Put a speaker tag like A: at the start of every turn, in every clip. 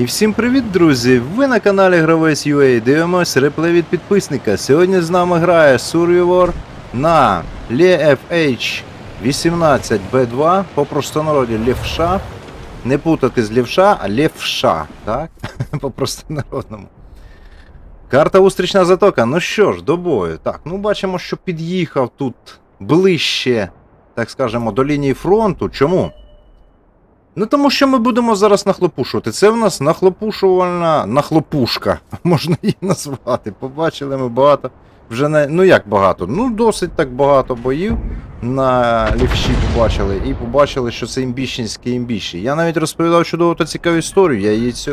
A: І всім привіт, друзі! Ви на каналі Гравець UA. Дивимось реплей від підписника. Сьогодні з нами грає Survivor на LFH 18B2 по простонароді Левша. Не путати з Левша, а Левша, так? по простонародному. Карта Устрічна затока. Ну що ж, до бою. Так, ну бачимо, що під'їхав тут ближче, так скажемо, до лінії фронту. Чому? Ну тому що ми будемо зараз нахлопушувати. Це в нас нахлопушувальна нахлопушка, можна її назвати. Побачили ми багато. Вже не. Ну як багато? Ну досить так багато боїв на лівші побачили. І побачили, що це імбіщенські імбіщі. Я навіть розповідав чудову та цікаву історію. Я її цю,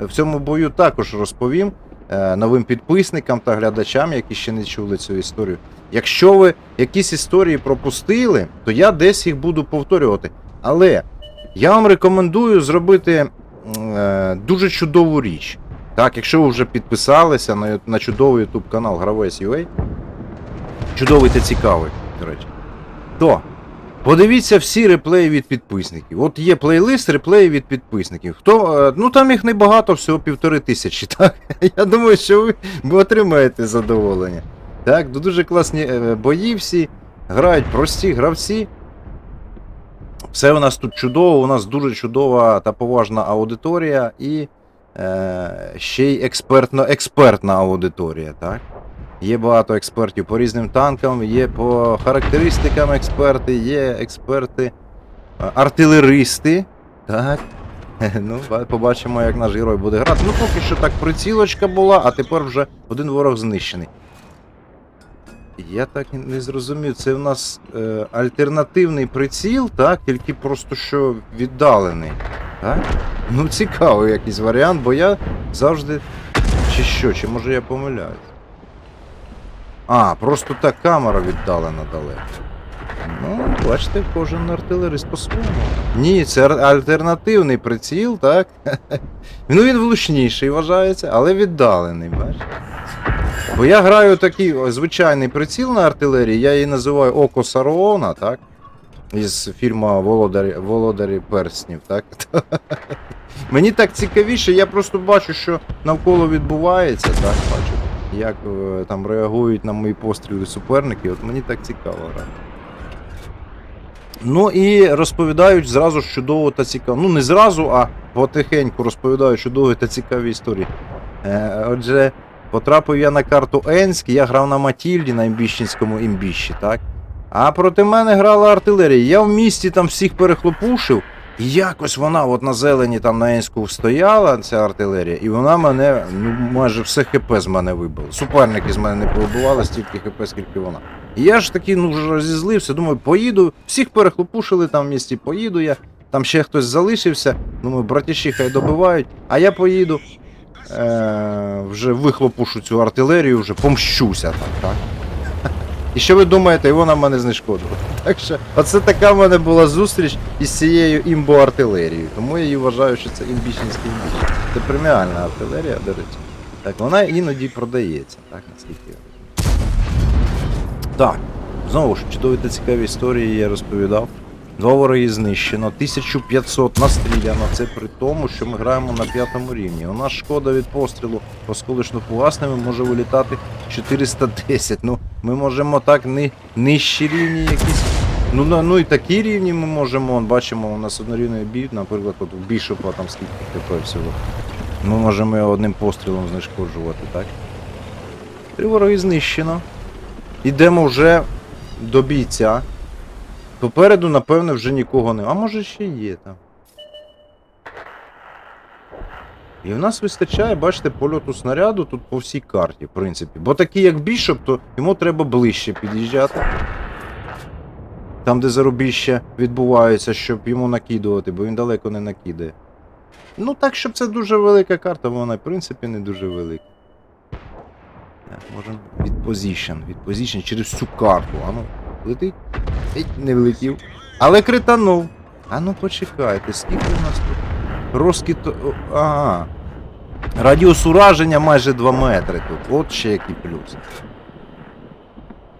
A: в цьому бою також розповім е, новим підписникам та глядачам, які ще не чули цю історію. Якщо ви якісь історії пропустили, то я десь їх буду повторювати. Але. Я вам рекомендую зробити е, дуже чудову річ. Так, якщо ви вже підписалися на, на чудовий YouTube канал Гравець UA, чудовий та цікавий, до речі, то подивіться всі реплеї від підписників. От є плейлист реплеї від підписників. Хто, е, ну там їх небагато, всього півтори тисячі. Так? Я думаю, що ви, отримаєте задоволення. Так, дуже класні е, бої всі, грають прості гравці. Все у нас тут чудово, у нас дуже чудова та поважна аудиторія і е, ще й експертно-експертна аудиторія. Так? Є багато експертів по різним танкам, є по характеристикам експерти, є експерти, е, артилеристи. Так. Ну, побачимо, як наш герой буде грати. Ну, поки що так прицілочка була, а тепер вже один ворог знищений. Я так не зрозумів, це в нас е, альтернативний приціл, так? Тільки просто що віддалений. Так? Ну, цікавий якийсь варіант, бо я завжди. Чи що, чи може я помиляюсь? А, просто та камера віддалена далеко. Ну, бачите, кожен артилерист по-своєму. Ні, це альтернативний приціл, так? Ну він влучніший вважається, але віддалений, бачите? Бо я граю такий звичайний приціл на артилерії, я її називаю Око Сароона, так? Із фільму Володарі, Володарі перснів, так? Мені так цікавіше, я просто бачу, що навколо відбувається, так, бачу, як е, там реагують на мої постріли суперники, от мені так цікаво грати. Ну і розповідають зразу ж чудово та цікаво. Ну, не зразу, а потихеньку розповідають чудові та цікаві історії. Е, отже, Потрапив я на карту Енськ, я грав на Матільді на імбіщенському імбіщі, так? А проти мене грала артилерія. Я в місті там всіх перехлопушив, і якось вона от на зелені там на Енську стояла, ця артилерія, і вона мене, ну майже все ХП з мене вибила. Суперники з мене не повибивали стільки ХП, скільки вона. І я ж таки ну розізлився, думаю, поїду, всіх перехлопушили там в місті, поїду я. Там ще хтось залишився, думаю, братіші хай добивають, а я поїду е, вже вихлопушу цю артилерію, вже помщуся так, так? І що ви думаєте, і вона мене знешкодила. Так що, оце така в мене була зустріч із цією імбо-артилерією. Тому я її вважаю, що це імбічницький імбіч. Це преміальна артилерія, до речі. Так, вона іноді продається, так, наскільки я розумію. Так, знову ж, чудові та цікаві історії я розповідав. Два вороги знищено, 1500 настріляно. Це при тому, що ми граємо на п'ятому рівні. У нас шкода від пострілу осколочно фугасними може вилітати 410. Ну, ми можемо так ни, нижчі рівні якісь. Ну, ну і такі рівні ми можемо. Вон, бачимо, у нас однорівний бій, наприклад, от у Бішопа там скільки ХП всього. Ми можемо його одним пострілом знешкоджувати, так? Три вороги знищено. Ідемо вже до бійця. Попереду, напевне, вже нікого не. А може ще є там. І в нас вистачає, бачите, польоту снаряду тут по всій карті, в принципі. Бо такий як бішоп, то йому треба ближче під'їжджати. Там, де зарубіща відбуваються, щоб йому накидувати, бо він далеко не накидає. Ну так, щоб це дуже велика карта, вона, в принципі, не дуже велика. Так, можемо від позішн, від позішн через всю карту. А ну, летить. Не влетів. Але кританув. А ну почекайте, скільки у нас тут розкіт. о, Ага. Радіус ураження майже 2 метри тут. От ще який плюс.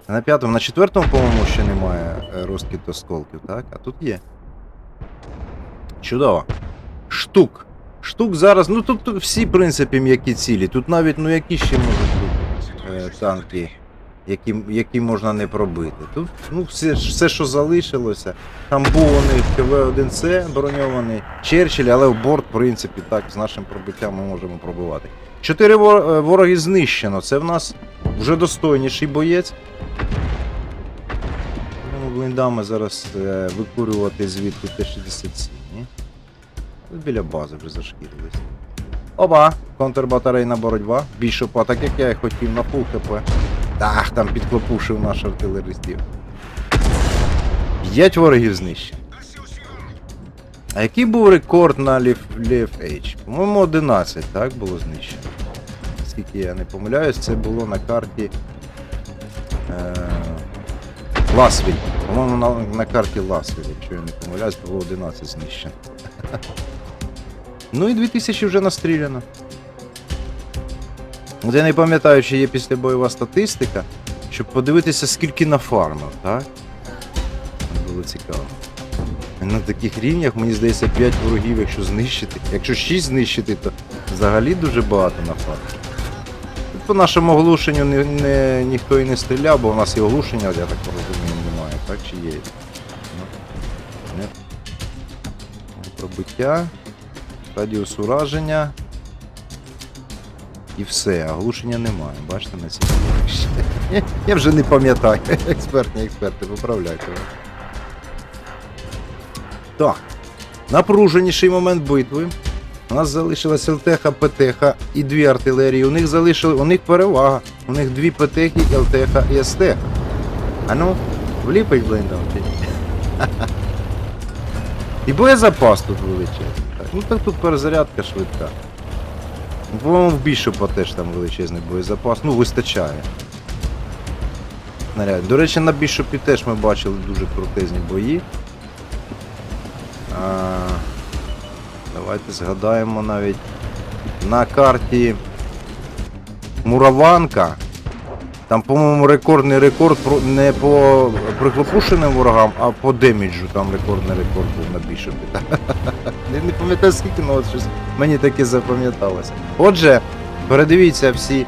A: На п'ятому, на четвертому, по-моєму, ще немає е, розкіт осколків, так? А тут є. Чудово. Штук. Штук зараз, ну тут всі, в принципі, м'які цілі. Тут навіть, ну які ще можуть бути е, танки, які, які можна не пробити. Тут ну, все, все, що залишилося. Там був у них КВ-1С броньований, Черчилль, але в борт, в принципі, так, з нашим пробиттям ми можемо пробивати. Чотири е, вороги знищено. Це в нас вже достойніший боєць. Будемо блиндами зараз е, викурювати звідти Т-67. Тут біля бази вже зашкірились. Оба! Контрбатарейна боротьба. Більше Бішопа, так як я і хотів, на фул хп. Так, там підклопушив наш артилеристів. П'ять ворогів знищено. А який був рекорд на Лів H? По-моєму, 11, так, було знищено. Скільки я не помиляюсь, це було на карті. Е- Ласвіль. По-моєму, на, на карті Ласвіль, якщо я не помиляюсь, було 11 знищено. Ну і 2000 вже настріляно. От я не пам'ятаю, чи є післябойова статистика, щоб подивитися, скільки нафармив, так? Було цікаво. На таких рівнях, мені здається, 5 ворогів, якщо знищити. Якщо 6 знищити, то взагалі дуже багато нафармив. По нашому оглушенню не, не, ніхто і не стріляв, бо у нас і оглушення, я так розумію, немає, так? Чи є? Ну. Пробиття. Радіус ураження. І все, а глушення немає. Бачите на цій фотографії? Я- вже не пам'ятаю. Експертні експерти, поправляйте. вас. Так. Напруженіший момент битви. У нас залишилась ЛТХ, ПТХ і дві артилерії. У них залишили, у них перевага. У них дві ПТХ, ЛТХ і СТХ. А ну, вліпить ні? І боєзапас тут величезний. Ну так тут перезарядка швидка. По-моєму, в Бішопа теж там величезний боєзапас. Ну, вистачає. Наряд. До речі, на Бішопі теж ми бачили дуже крутезні бої. А, давайте згадаємо навіть на карті Мураванка. Там, по-моєму, рекордний рекорд не по прихлопушеним ворогам, а по деміджу. Там рекордний рекорд був на бішопі. Не, не пам'ятаю скільки, але щось мені таке запам'яталося. Отже, передивіться всі,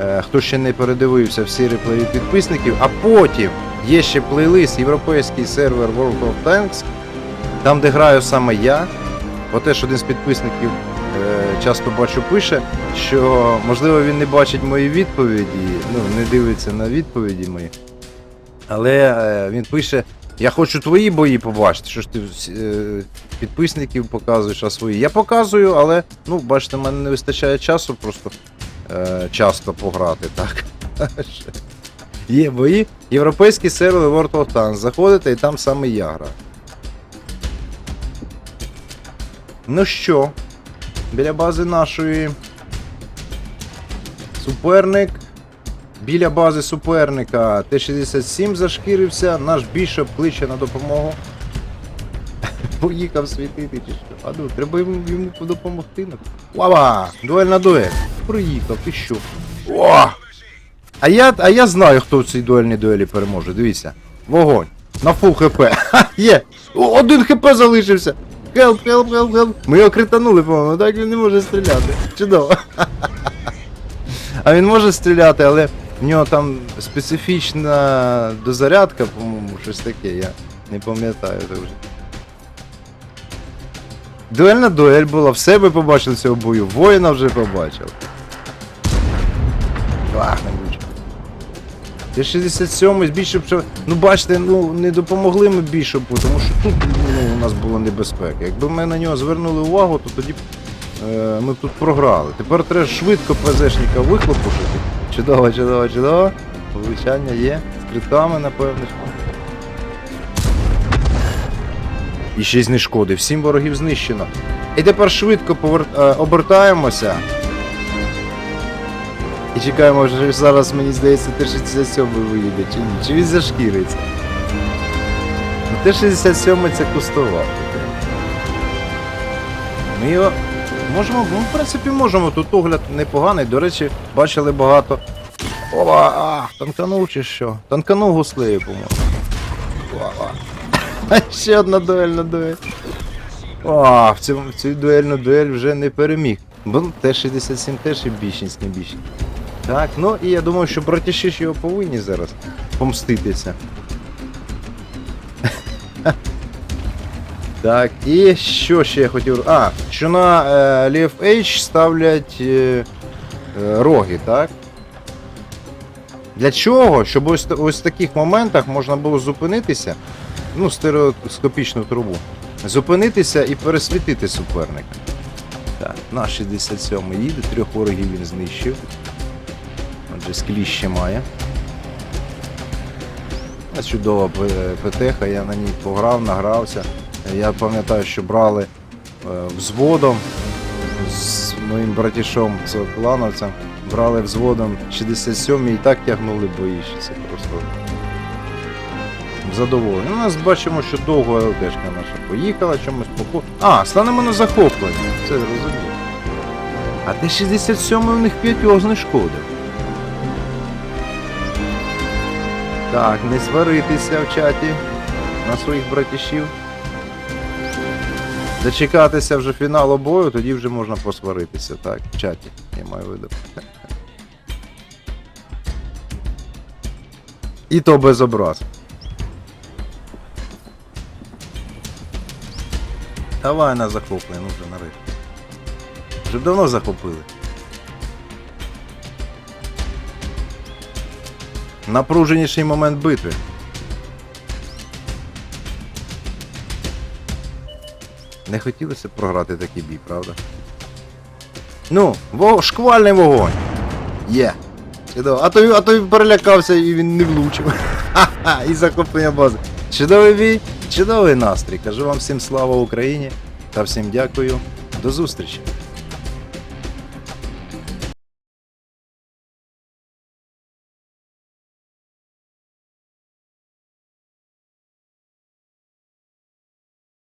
A: е, хто ще не передивився, всі реплеї підписників, а потім є ще плейлист європейський сервер World of Tanks, там, де граю саме я. Бо теж один з підписників часто бачу пише, що можливо він не бачить мої відповіді, ну не дивиться на відповіді мої. Але е, він пише: Я хочу твої бої побачити. Що ж ти е, підписників показуєш, а свої. Я показую, але ну, бачите, в мене не вистачає часу просто е, часто пограти, так. Є бої. Європейський сервер World of Tanks. Заходите і там саме я граю. Ну що, біля бази нашої суперник. Біля бази суперника Т-67 зашкірився, наш бішоп кличе на допомогу. Поїхав світити чи що. А ну, треба йому, йому допомогти. Лава! Дуель на дуель. Приїхав, ти що? О! А я, а я знаю, хто в цій дуельній дуелі переможе. Дивіться. Вогонь. На фул хп. Ха, є! Один хп залишився. Хелп, хелп, хелп, хелп. Ми його кританули, по-моєму, так він не може стріляти. Чудово. А він може стріляти, але в нього там специфічна дозарядка, по-моєму, щось таке, я не пам'ятаю вже. Дуельна дуель була, все ви побачили цього бою, воїна вже побачив. Влучив. Ти 67 більше б. Ну бачите, ну не допомогли ми бішопу, тому що тут ну, у нас була небезпека. Якби ми на нього звернули увагу, то тоді е, ми тут програли. Тепер треба швидко ПЗшника вихлопушити. Чудово, чудово, чудово. Влучання є. З критами, напевно. І ще й знешкодив. Сім ворогів знищено. І тепер швидко повер... е, обертаємося. І чекаємо, що зараз, мені здається, Т-67 виїде, чи ні? Чи він зашкіриться? Ну, Т-67 це кустова. Ми його можемо, ну, в принципі, можемо. Тут огляд непоганий. До речі, бачили багато. Ова, а, танканув чи що? Танканув гуслею, по-моєму. Ще одна дуель на дуель. О, в цьому в цю дуельну дуель вже не переміг. Бо ну, Т-67 теж і більшість не більшість. Так, ну і я думаю, що братіші ж його повинні зараз помститися. Так, і що ще я хотів. А, що на е, Leaf H ставлять е, е, роги, так? Для чого? Щоб ось, ось в таких моментах можна було зупинитися, ну, стереоскопічну трубу. Зупинитися і пересвітити суперника. Так, на 67 їде, трьох ворогів він знищив. Отже, скліщ ще має. Чудова ПТХ, я на ній пограв, награвся. Я пам'ятаю, що брали е, взводом з моїм братішом, з клановцем, брали взводом 67 і так тягнули бої, це просто задоволення. Ну, У нас бачимо, що довго ЛТшка наша поїхала, чомусь поку. А, станемо на захоплення. Це зрозуміло. А Т-67 у них п'ятьох знешкодив. Так, не сваритися в чаті на своїх братішів. Дочекатися вже фіналу бою, тоді вже можна посваритися, так, в чаті, я маю виду. І то без образ. Давай на захоплення, ну вже нарешті. Вже давно захопили. Напруженіший момент битви. Не хотілося програти такий бій, правда? Ну, во, шквальний вогонь. Є. Чудово. А той, а той перелякався і він не влучив. Ха-ха, і захоплення бази. Чудовий бій, чудовий настрій. Кажу вам всім слава Україні та всім дякую. До зустрічі.